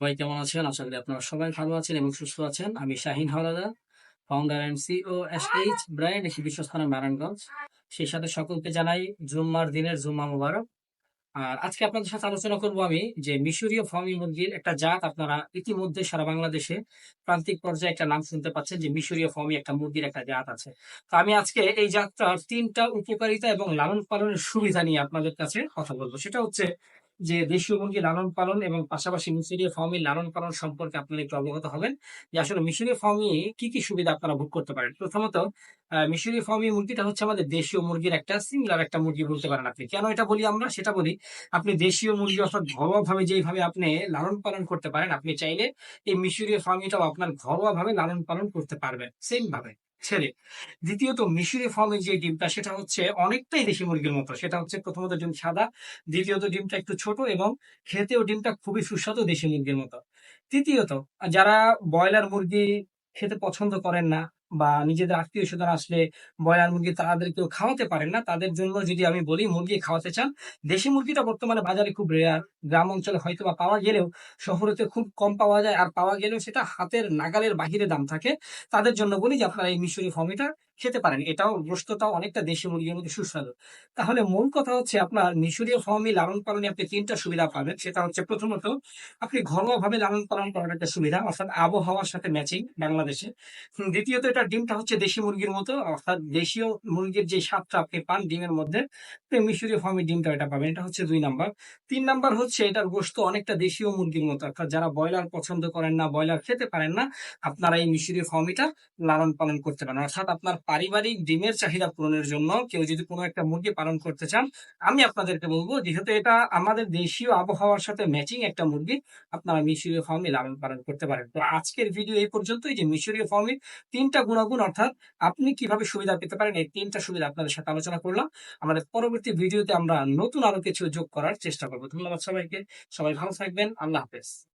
সবাই কেমন আছেন? আশা করি আপনারা সবাই ভালো আছেন এবং সুস্থ আছেন। আমি Shahin Howlader founder and CEO S H brand বিশ্বস্থানের Narayanganj. সেই সাথে সকলকে জানাই জুম্মার দিনের জুম্মা মুবারক। আর আজকে আপনাদের সাথে আলোচনা করব আমি যে মিশরীয় ফার্মি মুরগির একটা জাত আপনারা ইতিমধ্যে সারা বাংলাদেশে প্রান্তিক পর্যায়ে একটা নাম শুনতে পাচ্ছেন যে মিশরীয় ফর্মি একটা মুরগির একটা জাত আছে। তো আমি আজকে এই জাতটার তিনটা উপকারিতা এবং লালন পালনের সুবিধা নিয়ে আপনাদের কাছে কথা বলব। সেটা হচ্ছে যে দেশীয় মুরগি লালন পালন এবং পাশাপাশি মিশরীয় ফার্মি লালন পালন সম্পর্কে আপনারা একটু অবগত হবেন যে আসলে মিশরীয় ফার্মি কি কি সুবিধা আপনারা ভোগ করতে পারেন। প্রথমত মিশরীয় ফার্মি মুরগিটা হচ্ছে আমাদের দেশীয় মুরগির একটা সিমিলার একটা মুরগি বলতে পারেন আপনি। কেন এটা বলি আমরা? সেটা বলি, আপনি দেশীয় মুরগি অর্থাৎ ঘরোয়া ভাবে যেইভাবে আপনি লালন পালন করতে পারেন, আপনি চাইলে এই মিশরীয় ফার্মিটাও আপনার ঘরোয়া ভাবে লালন পালন করতে পারবেন সেম ভাবে। ছেড়ে। দ্বিতীয়ত মিশরীয় ফার্মের যে ডিমটা, সেটা হচ্ছে অনেকটাই দেশি মুরগির মতো। সেটা হচ্ছে প্রথমত ডিম সাদা, দ্বিতীয়ত ডিমটা একটু ছোট এবং খেতেও ডিমটা খুবই সুস্বাদু দেশি মুরগির মতো। তৃতীয়ত, যারা ব্রয়লার মুরগি খেতে পছন্দ করেন না বা নিজেদের আত্মীয় স্বজন আসলে ব্রয়লার মুরগি তাদেরকেও খাওয়াতে পারেন না। তাদের জন্য যদি আমি বলি মুরগি খাওয়াতে চান, দেশি মুরগিটা বর্তমানে বাজারে খুব রেয়ার গ্রাম অঞ্চলে হয়তো বা পাওয়া গেলেও শহরেতে খুব কম পাওয়া যায়। আর পাওয়া গেলেও সেটা হাতের নাগালের বাহিরে দাম থাকে। তাদের জন্য বলি যে আপনারা এই মিশরি ফর্মিটা খেতে পারেন। এটাও গোস্তটাও অনেকটা দেশি মুরগির মধ্যে সুস্বাদু। তাহলে মূল কথা হচ্ছে আপনার মিশরীয় ফর্মি লালন পালনে আপনি তিনটা সুবিধা পাবেন। সেটা হচ্ছে প্রথমত, আপনি ঘরোয়া ভাবে লালন পালন করার একটা সুবিধা, অর্থাৎ আবহাওয়ার সাথে ম্যাচিং বাংলাদেশে। দ্বিতীয়ত, এটা ডিমটা হচ্ছে দেশি মুরগির মতো, অর্থাৎ দেশীয় মুরগির যে স্বাদটা আপনি পান ডিমের মধ্যে মিশরীয় ফর্মের ডিমটা এটা পাবেন। এটা হচ্ছে দুই নাম্বার। তিন নাম্বার হচ্ছে, এটার গোস্ত অনেকটা দেশীয় মুরগির মতো, অর্থাৎ যারা ব্রয়লার পছন্দ করেন না, ব্রয়লার খেতে পারেন না, আপনারা এই মিশরীয় ফর্মিটা লালন পালন করতে পারেন। অর্থাৎ আপনার পারিবারিক ডিমের চাহিদা পূরণের জন্য কেউ যদি কোনো একটা মুরগি পালন করতে চান, আমি আপনাদেরকে বলব যেহেতু এটা আমাদের দেশীয় আবহাওয়ার সাথে ম্যাচিং একটা মুরগি, আপনারা মিশরীয় ফার্মে লালন পালন করতে পারেন। তো আজকের ভিডিও এই পর্যন্তই। যে মিশরীয় ফার্মের তিনটা গুণাগুণ, অর্থাৎ আপনি কীভাবে সুবিধা পেতে পারেন, এই তিনটা সুবিধা আপনাদের সাথে আলোচনা করলাম। আমাদের পরবর্তী ভিডিওতে আমরা নতুন আরও কিছু যোগ করার চেষ্টা করব। ধন্যবাদ সবাইকে। সবাই ভালো থাকবেন। আল্লাহ হাফেজ।